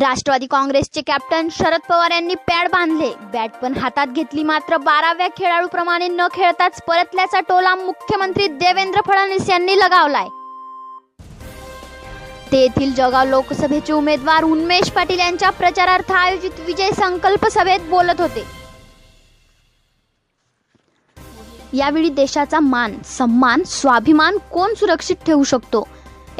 राष्ट्रवादी काँग्रेसचे कॅप्टन शरद पवार यांनी पॅड बांधले. बॅट पण हातात घेतली मात्र बाराव्या खेळाडूप्रमाणे न खेळताच परतल्याचा टोला मुख्यमंत्री देवेंद्र फडणवीस यांनी लगावलाय. ते येथील जळगाव लोकसभेचे उमेदवार उन्मेष पाटील यांच्या प्रचारार्थ आयोजित विजय संकल्प सभेत बोलत होते. यावेळी देशाचा मान सन्मान स्वाभिमान कोण सुरक्षित ठेवू शकतो?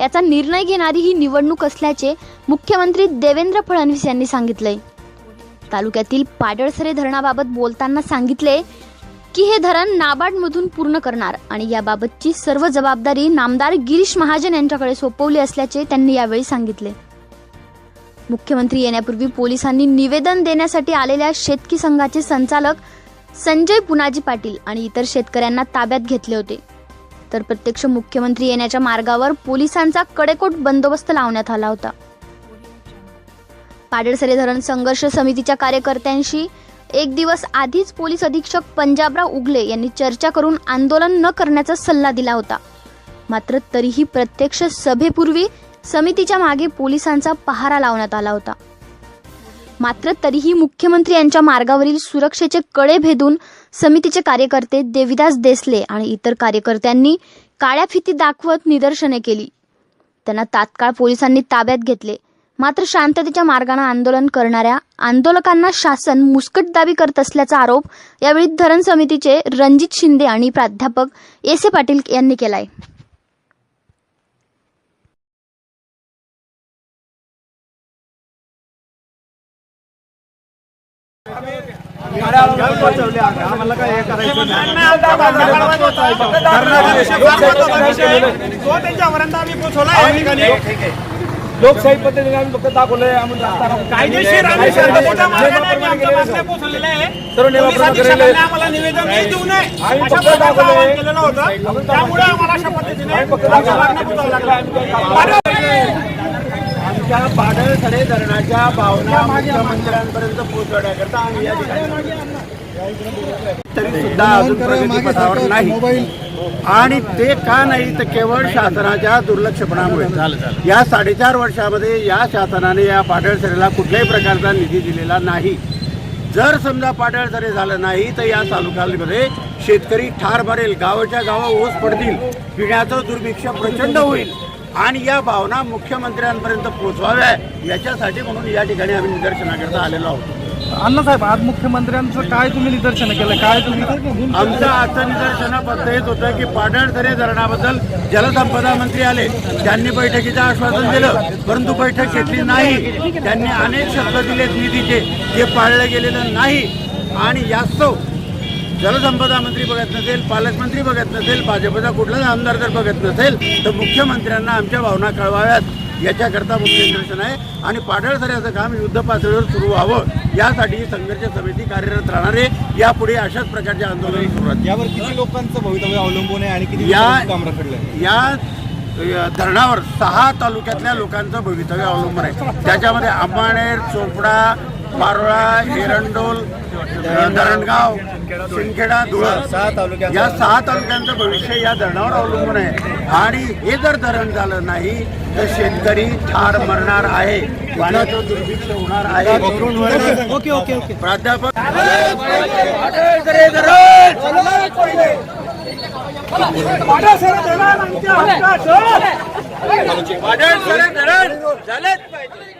याचा निर्णय घेणारी ही निवडणूक असल्याचे मुख्यमंत्री देवेंद्र फडणवीस यांनी सांगितले तालुक्यातील पाडळसरे धरणाबाबत बोलताना सांगितले की हे धरण नाबार्डमधून पूर्ण करणार आणि याबाबतची सर्व जबाबदारी नामदार गिरीश महाजन यांच्याकडे सोपवली असल्याचे त्यांनी यावेळी सांगितले. मुख्यमंत्री येण्यापूर्वी पोलिसांनी निवेदन देण्यासाठी आलेल्या शेतकी संघाचे संचालक संजय पुनाजी पाटील आणि इतर शेतकऱ्यांना ताब्यात घेतले होते. तर प्रत्यक्ष मुख्यमंत्री येण्याच्या मार्गावर पोलिसांचा कडेकोट बंदोबस्त लावण्यात आला होता. पाडळसरे धरण संघर्ष समितीच्या कार्यकर्त्यांशी एक दिवस आधीच पोलीस अधीक्षक पंजाबराव उगले यांनी चर्चा करून आंदोलन न करण्याचा सल्ला दिला होता. मात्र तरीही प्रत्यक्ष सभेपूर्वी समितीच्या मागे पोलिसांचा पहारा लावण्यात आला होता. मात्र तरीही मुख्यमंत्री यांच्या मार्गावरील सुरक्षेचे कळे भेदून समितीचे कार्यकर्ते देविदास देसले आणि इतर कार्यकर्त्यांनी काळ्या फिती दाखवत निदर्शने केली. त्यांना तात्काळ पोलिसांनी ताब्यात घेतले. मात्र शांततेच्या मार्गाने आंदोलन करणाऱ्या आंदोलकांना शासन मुस्कटदाबी करत असल्याचा आरोप यावेळी धरण समितीचे रणजित शिंदे आणि प्राध्यापक एस ए पाटील यांनी केलाय. आम्हाला काय हे करायचं लोकशाही पद्धतीने आम्ही फक्त दाखवलंय. आम्ही. कायदेशीर आम्ही शांततेच्या मार्गाने आम्ही आमच्या मागण्या पोहोचवलेल्या आहे. सर्व नियमाप्रमाणे पोलिसांनी केलेलं आहे. सगळ्यांना आम्हाला निवेदन नाही देऊ नये. आम्ही अशा फक्त प्रकारचं दाखवलंय. आवाहन केलेलं होतं. त्यामुळे आम्हाला अशा पद्धतीने आमच्या मागण्या पोहोचावं लागल्या. आमच्या पाडळसरे धरणाच्या भावना मुख्यमंत्र्यांपर्यंत पोहोचवण्याकरता आम्ही या ठिकाणी तरी सुद्धा अजून प्रगतीपथावर नाही. आणि ते का नाही तर केवळ शासनाच्या दुर्लक्षपणामुळे. या साडेचार वर्षामध्ये या शासनाने या पाडळसरेला कुठल्याही प्रकारचा निधी दिलेला नाही. जर समजा पाडळसरे झालं नाही तर या तालुक्यामध्ये शेतकरी ठार मारेल. गावाच्या गावा ओस पडतील. पिण्याचं दुर्भिक्ष प्रचंड होईल. आणि या भावना मुख्यमंत्र्यांपर्यंत पोहोचवाव्या याच्यासाठी म्हणून या ठिकाणी आम्ही निदर्शनाकरता आलेलो आहोत. अण्णासाहेब आज मुख्यमंत्र्यांचं काय तुम्ही निदर्शन केलं? काय तुम्ही आमचं आजचं निदर्शन फक्त हेच होतं की पाडळसरे धरणाबद्दल जलसंपदा मंत्री आले. त्यांनी बैठकीचं आश्वासन दिलं. परंतु बैठक घेतली नाही. त्यांनी अनेक शब्द दिलेत निधीचे. जे पाळलं गेलेलं नाही. आणि यास्तव जलसंपदा मंत्री बघत नसेल पालकमंत्री बघत नसेल भाजपचा कुठलाच आमदार जर बघत नसेल तर मुख्यमंत्र्यांना आमच्या भावना कळवाव्यात. याच्याकरता मुख्य निदर्शन आहे आणि पाडळसऱ्याचं काम युद्ध पातळीवर सुरू व्हावं. यासाठी ही संघर्ष समिती कार्यरत राहणार आहे. यापुढे अशाच प्रकारचे आंदोलन सुरू राहतील. यावर किती लोकांचं भवितव्य अवलंबून आहे आणि किती या या धरणावर सहा तालुक्यातल्या लोकांचं भवितव्य अवलंबून आहे. त्याच्यामध्ये अंबाणेर चोपडा पारोळा एरंडोल धरणगाव शिंदखेडा धुळं. सहा तालुक्यांचं- या सहा तालुक्यांचं भविष्य या धरणावर अवलंबून आहे. आणि हे जर धरण झालं नाही तर शेतकरी ठार मरणार आहे. पाण्याचं दुर्भिक्ष होणार आहे. Okay okay okay. प्राध्यापक. धरण झालंच पाहिजे.